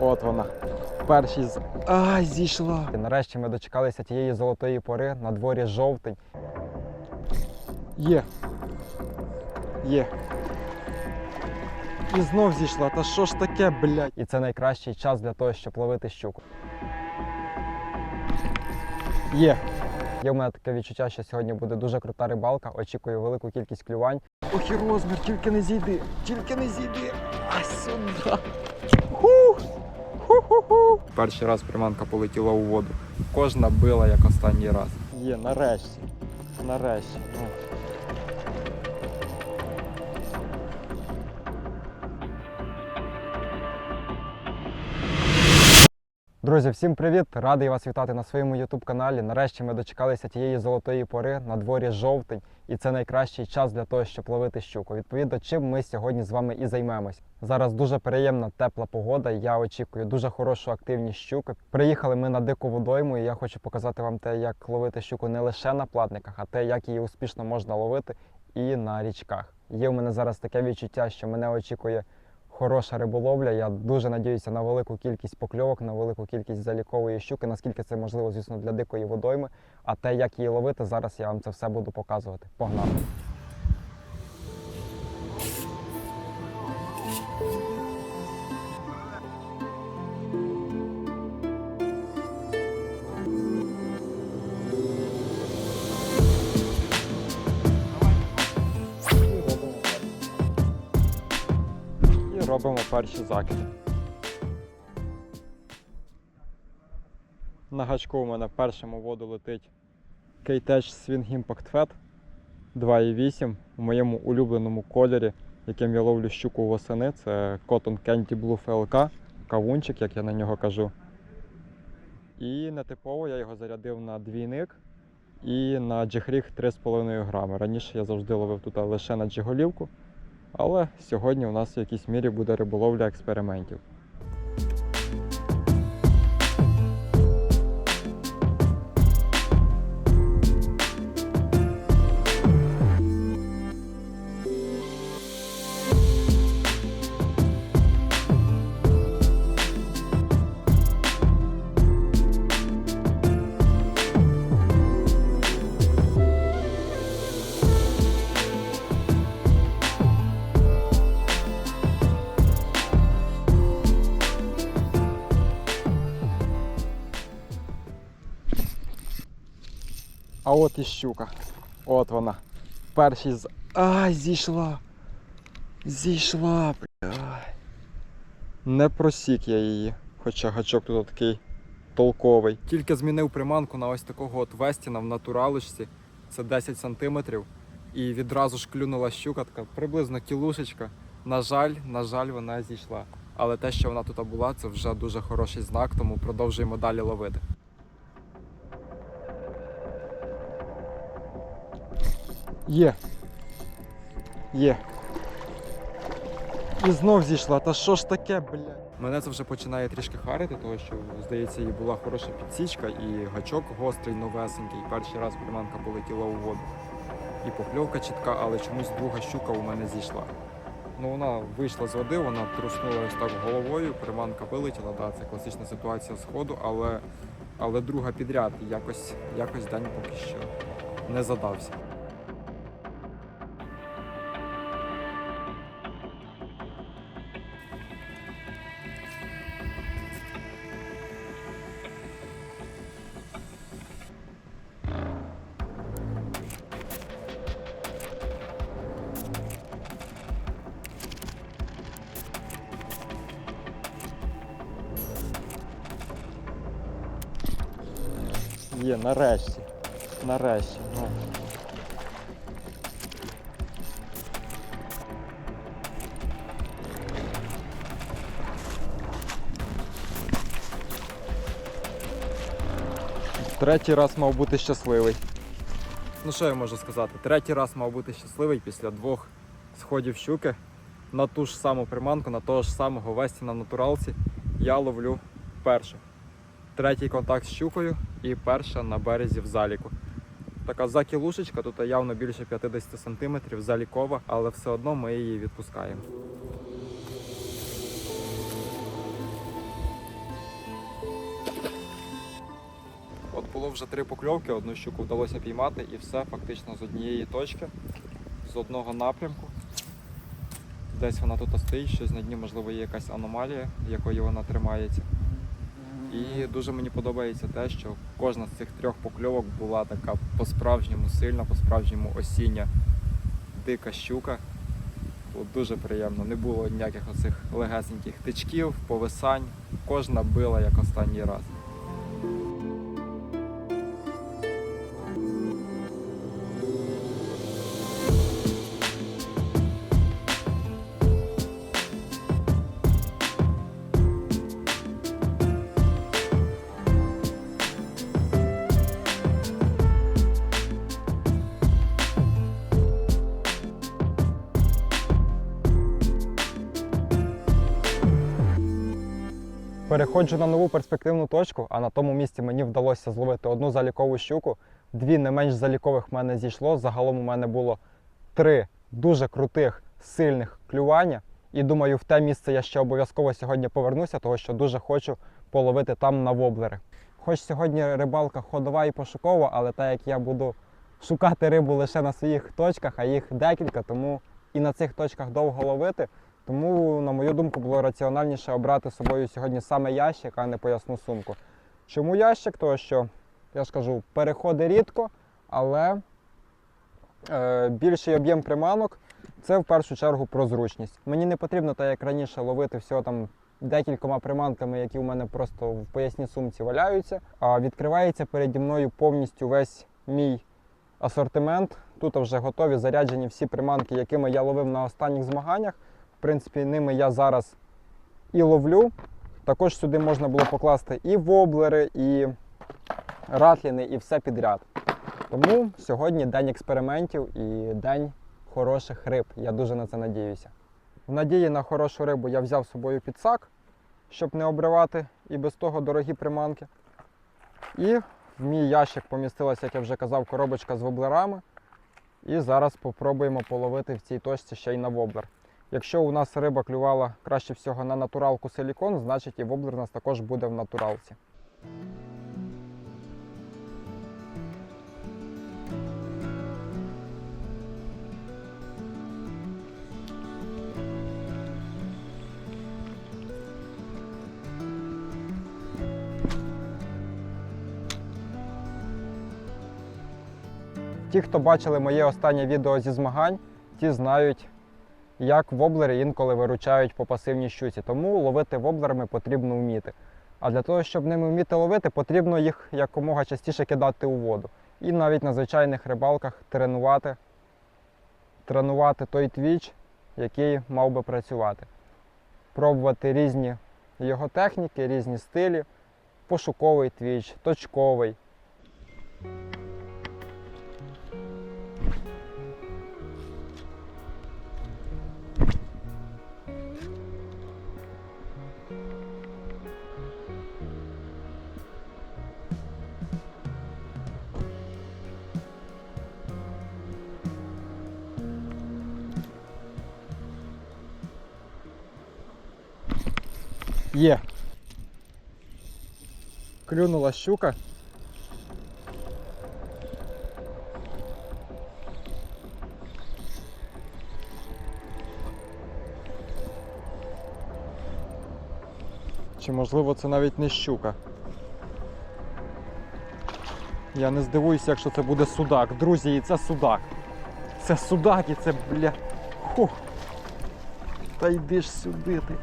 От вона. Перший з. Ай, зійшла. І нарешті ми дочекалися тієї золотої пори на дворі жовтень. Є. Є. І знов зійшла. Та що ж таке, блядь? І це найкращий час для того, щоб ловити щуку. Є. Є в мене таке відчуття, що сьогодні буде дуже крута рибалка. Очікую велику кількість клювань. Ох і розмір, тільки не зійди, тільки не зійди. А сюди. Перший раз приманка полетіла у воду. Кожна била як останній раз. Є, нарешті. Нарешті. Друзі, всім привіт! Радий вас вітати на своєму youtube каналі. Нарешті ми дочекалися тієї золотої пори на дворі жовтень, і це найкращий час для того, щоб ловити щуку. Відповідно, чим ми сьогодні з вами і займемось. Зараз дуже приємна тепла погода. Я очікую дуже хорошу активність щуки. Приїхали ми на дику водойму, і я хочу показати вам те, як ловити щуку не лише на платниках, а те, як її успішно можна ловити і на річках. Є в мене зараз таке відчуття, що мене очікує хороша риболовля. Я дуже надіюся на велику кількість покльовок, на велику кількість залікової щуки, наскільки це можливо, звісно, для дикої водойми. А те, як її ловити, зараз я вам це все буду показувати. Погнали! Робимо перші закиди. На гачку у мене першим у воду летить K-Tech Swing Impact Fat 2,8 у моєму улюбленому кольорі, яким я ловлю щуку восени. Це Cotton Candy Blue FLK, кавунчик, як я на нього кажу. І нетипово я його зарядив на двійник і на джихріг 3,5 грами. Раніше я завжди ловив тут лише на джиголівку. Але сьогодні у нас в якійсь мірі буде риболовля експериментів. А от і щука. От вона. Перший з. Ай, зійшла. Зійшла, бля. Не просік я її. Хоча гачок тут такий толковий. Тільки змінив приманку на ось такого от Вестіна в натуралочці. Це 10 сантиметрів. І відразу ж клюнула щука, така приблизно кілушечка. На жаль, на жаль, вона зійшла. Але те, що вона тут була, це вже дуже хороший знак, тому продовжуємо далі ловити. Є. Є. І знов зійшла. Та що ж таке, блядь? Мене це вже починає трішки харити, тому що, здається, їй була хороша підсічка і гачок гострий, новесенький. Перший раз приманка полетіла у воду. І покльовка чітка, але чомусь друга щука у мене зійшла. Ну, вона вийшла з води, вона труснула ось так головою, приманка вилетіла. Да, це класична ситуація сходу, але, але друга підряд. Якось, якось день поки що не задався. Нарешті. Нарешті. Ну. Третій раз мав бути щасливий. Ну що я можу сказати? Третій раз мав бути щасливий після двох сходів щуки на ту ж саму приманку, на того ж самого Весті на натуралці. Я ловлю першу третій контакт з щукою і перша на березі в заліку. Така закілушечка, тут явно більше 50 см, залікова, але все одно ми її відпускаємо. От було вже три покльовки, одну щуку вдалося піймати і все фактично з однієї точки, з одного напрямку. Десь вона тут стоїть, щось на дні, можливо, є якась аномалія, в якої вона тримається. І дуже мені подобається те, що кожна з цих трьох покльовок була така по-справжньому сильна, по-справжньому осіння дика щука. Було дуже приємно. Не було ніяких оцих легесеньких тичків, повисань. Кожна била як останній раз. Переходжу на нову перспективну точку, а на тому місці мені вдалося зловити одну залікову щуку. Дві не менш залікових в мене зійшло. Загалом у мене було три дуже крутих, сильних клювання. І думаю, в те місце я ще обов'язково сьогодні повернуся, тому що дуже хочу половити там на воблери. Хоч сьогодні рибалка ходова і пошукова, але так як я буду шукати рибу лише на своїх точках, а їх декілька, тому і на цих точках довго ловити. Тому, на мою думку, було раціональніше обрати з собою сьогодні саме ящик, а не поясну сумку. Чому ящик? Тому що, я ж кажу, переходи рідко, але е, більший об'єм приманок це в першу чергу про зручність. Мені не потрібно, так як раніше, ловити всього там декількома приманками, які у мене просто в поясній сумці валяються. А відкривається переді мною повністю весь мій асортимент. Тут вже готові заряджені всі приманки, якими я ловив на останніх змаганнях. В принципі, ними я зараз і ловлю. Також сюди можна було покласти і воблери, і ратліни, і все підряд. Тому сьогодні день експериментів і день хороших риб. Я дуже на це надіюся. В надії на хорошу рибу я взяв з собою підсак, щоб не обривати і без того дорогі приманки. І в мій ящик помістилася, як я вже казав, коробочка з воблерами. І зараз спробуємо половити в цій точці ще й на воблер. Якщо у нас риба клювала краще всього на натуралку силікон, значить і воблер у нас також буде в натуралці. Ті, хто бачили моє останнє відео зі змагань, ті знають, як воблери інколи виручають по пасивній щуці. Тому ловити воблерами потрібно вміти. А для того, щоб ними вміти ловити, потрібно їх якомога частіше кидати у воду. І навіть на звичайних рибалках тренувати, тренувати той твіч, який мав би працювати. Пробувати різні його техніки, різні стилі, пошуковий твіч, точковий. Є. Клюнула щука. Чи можливо це навіть не щука? Я не здивуюся, якщо це буде судак. Друзі, і це судак. Це судак і це, бля. Хух. Та йди ж сюди ти.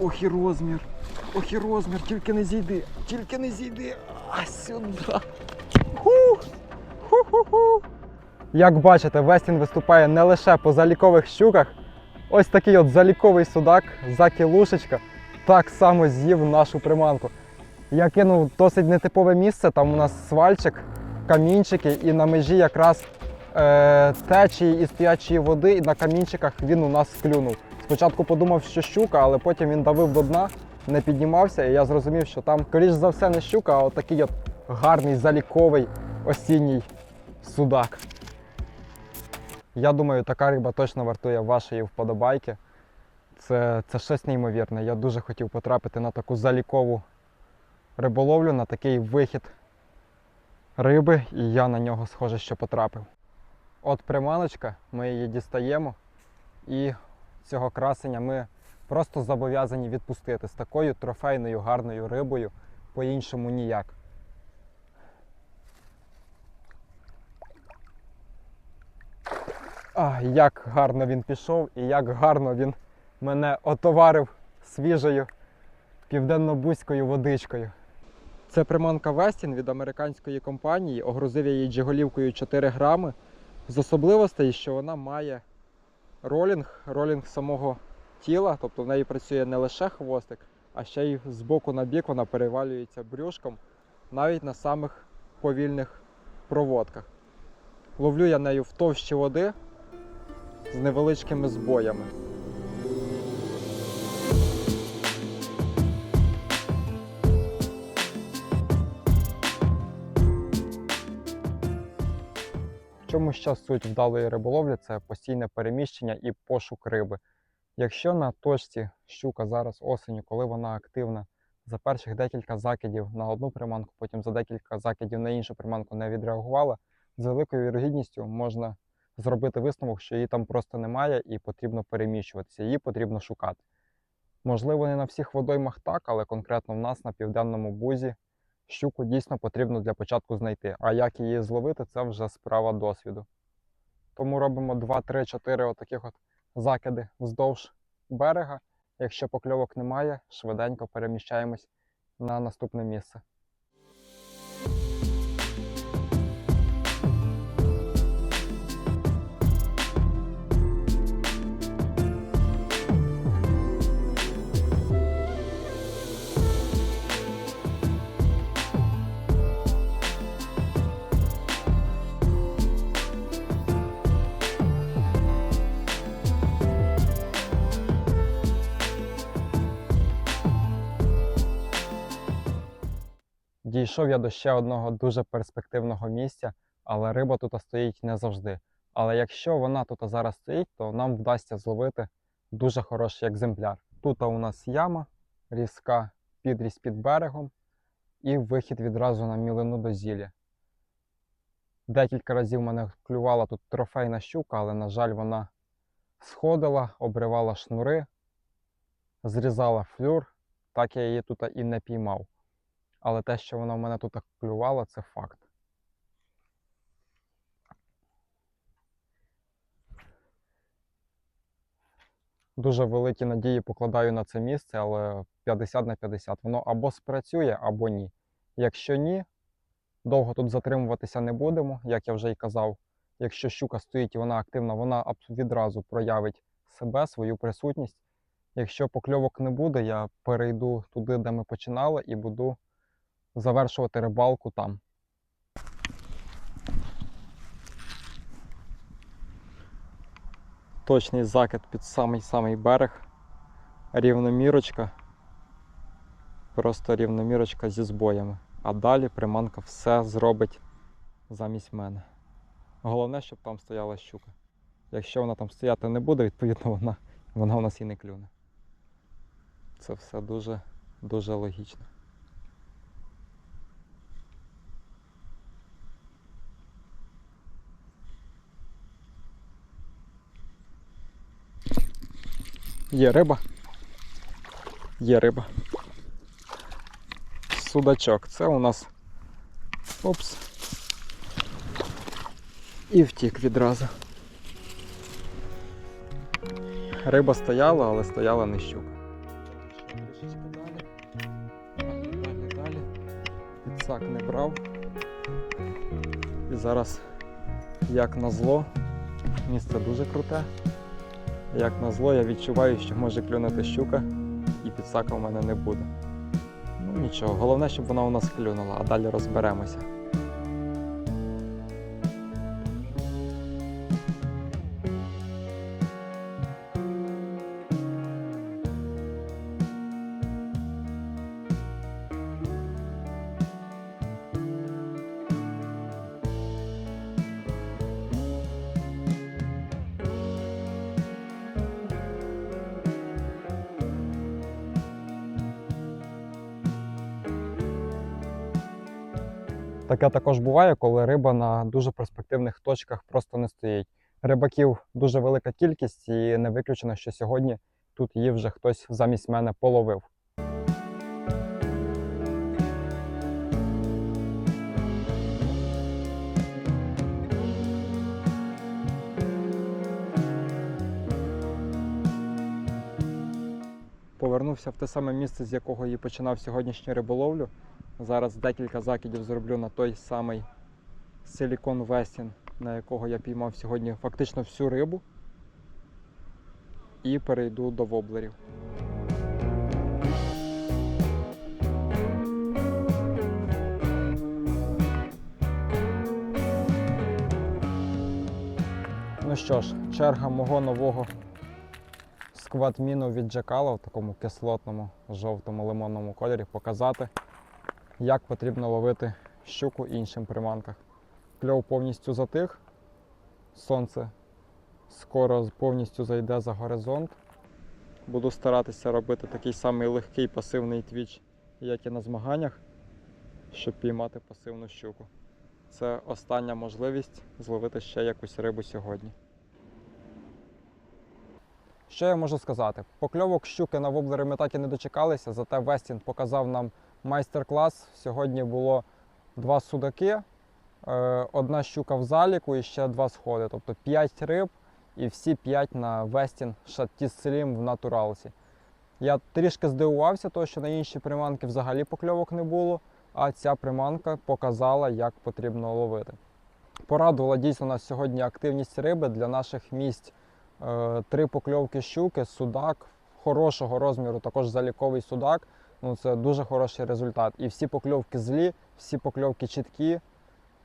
Ох і розмір. Ох і розмір, тільки не зійди, тільки не зійди. А сюди. Ху-ху-ху. Як бачите, Вестін виступає не лише по залікових щуках. Ось такий от заліковий судак, закілушечка, так само з'їв нашу приманку. Я кинув досить нетипове місце, там у нас свальчик, камінчики, і на межі якраз е, течії і стоячої води, і на камінчиках він у нас клюнув. Спочатку подумав, що щука, але потім він давив до дна, не піднімався, і я зрозумів, що там, скоріш за все, не щука, а от такий от гарний заліковий осінній судак. Я думаю, така риба точно вартує вашої вподобайки. Це, це щось неймовірне. Я дуже хотів потрапити на таку залікову риболовлю на такий вихід риби, і я на нього схоже, що потрапив. От приманочка, ми її дістаємо, і цього красення ми просто зобов'язані відпустити з такою трофейною гарною рибою, по-іншому ніяк. А, як гарно він пішов і як гарно він мене отоварив свіжою південно-бузькою водичкою. Це приманка Вестін від американської компанії. Огрузив її джиголівкою 4 грами. З особливостей, що вона має ролінг, ролінг самого тіла, тобто в неї працює не лише хвостик, а ще й з боку на бік вона перевалюється брюшком навіть на самих повільних проводках. Ловлю я нею в товщі води з невеличкими збоями. Ще суть вдалої риболовлі це постійне переміщення і пошук риби. Якщо на точці щука зараз осеню, коли вона активна, за перших декілька закидів на одну приманку, потім за декілька закидів на іншу приманку не відреагувала, з великою вірогідністю можна зробити висновок, що її там просто немає і потрібно переміщуватися, її потрібно шукати. Можливо, не на всіх водоймах так, але конкретно в нас на південному бузі щуку дійсно потрібно для початку знайти. А як її зловити, це вже справа досвіду. Тому робимо 2, 3, 4 отаких от закиди вздовж берега. Якщо покльовок немає, швиденько переміщаємось на наступне місце. Дійшов я до ще одного дуже перспективного місця, але риба тут стоїть не завжди. Але якщо вона тут зараз стоїть, то нам вдасться зловити дуже хороший екземпляр. Тут у нас яма, різка підріз під берегом і вихід відразу на мілину до зілля. Декілька разів мене клювала тут трофейна щука, але, на жаль, вона сходила, обривала шнури, зрізала флюр, так я її тут і не піймав. Але те, що вона в мене тут так клювала, це факт. Дуже великі надії покладаю на це місце, але 50 на 50. Воно або спрацює, або ні. Якщо ні, довго тут затримуватися не будемо, як я вже й казав. Якщо щука стоїть і вона активна, вона відразу проявить себе, свою присутність. Якщо покльовок не буде, я перейду туди, де ми починали, і буду завершувати рибалку там. Точний закид під самий самий берег. Рівномірочка. Просто рівномірочка зі збоями. А далі приманка все зробить замість мене. Головне, щоб там стояла щука. Якщо вона там стояти не буде, відповідно вона, вона у нас і не клюне. Це все дуже, дуже логічно. Є риба. Є риба. Судачок. Це у нас. Опс. І втік відразу. Риба стояла, але стояла не щука. Підсак не брав. І зараз, як назло, місце дуже круте. Як назло, я відчуваю, що може клюнути щука, і підсака в мене не буде. Ну нічого, головне, щоб вона у нас клюнула, а далі розберемося. Таке також буває, коли риба на дуже перспективних точках просто не стоїть. Рибаків дуже велика кількість, і не виключено, що сьогодні тут її вже хтось замість мене половив. Повернувся в те саме місце, з якого і починав сьогоднішню риболовлю. Зараз декілька закидів зроблю на той самий силікон вестін, на якого я піймав сьогодні фактично всю рибу. І перейду до воблерів. Ну що ж, черга мого нового сквадміну від Джакала в такому кислотному жовтому лимонному кольорі показати, як потрібно ловити щуку іншим приманках. Кльов повністю затих, сонце скоро повністю зайде за горизонт. Буду старатися робити такий самий легкий пасивний твіч, як і на змаганнях, щоб піймати пасивну щуку. Це остання можливість зловити ще якусь рибу сьогодні. Що я можу сказати? Покльовок щуки на воблери ми так і не дочекалися, зате Вестін показав нам майстер-клас. Сьогодні було два судаки, е, одна щука в заліку і ще два сходи. Тобто 5 риб і всі 5 на Вестін Шаттіс Slim в натуралсі. Я трішки здивувався, тому що на інші приманки взагалі покльовок не було, а ця приманка показала, як потрібно ловити. Порадувала дійсно нас сьогодні активність риби для наших місць. Е, Три покльовки щуки, судак хорошого розміру, також заліковий судак. Ну, це дуже хороший результат. І всі покльовки злі, всі покльовки чіткі.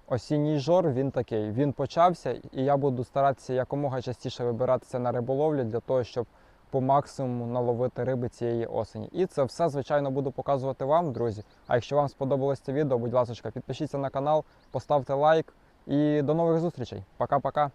Осінній жор він такий. Він почався, і я буду старатися якомога частіше вибиратися на риболовлю для того, щоб по максимуму наловити риби цієї осені. І це все, звичайно, буду показувати вам, друзі. А якщо вам сподобалось це відео, будь ласка, підпишіться на канал, поставте лайк і до нових зустрічей. Пока-пока.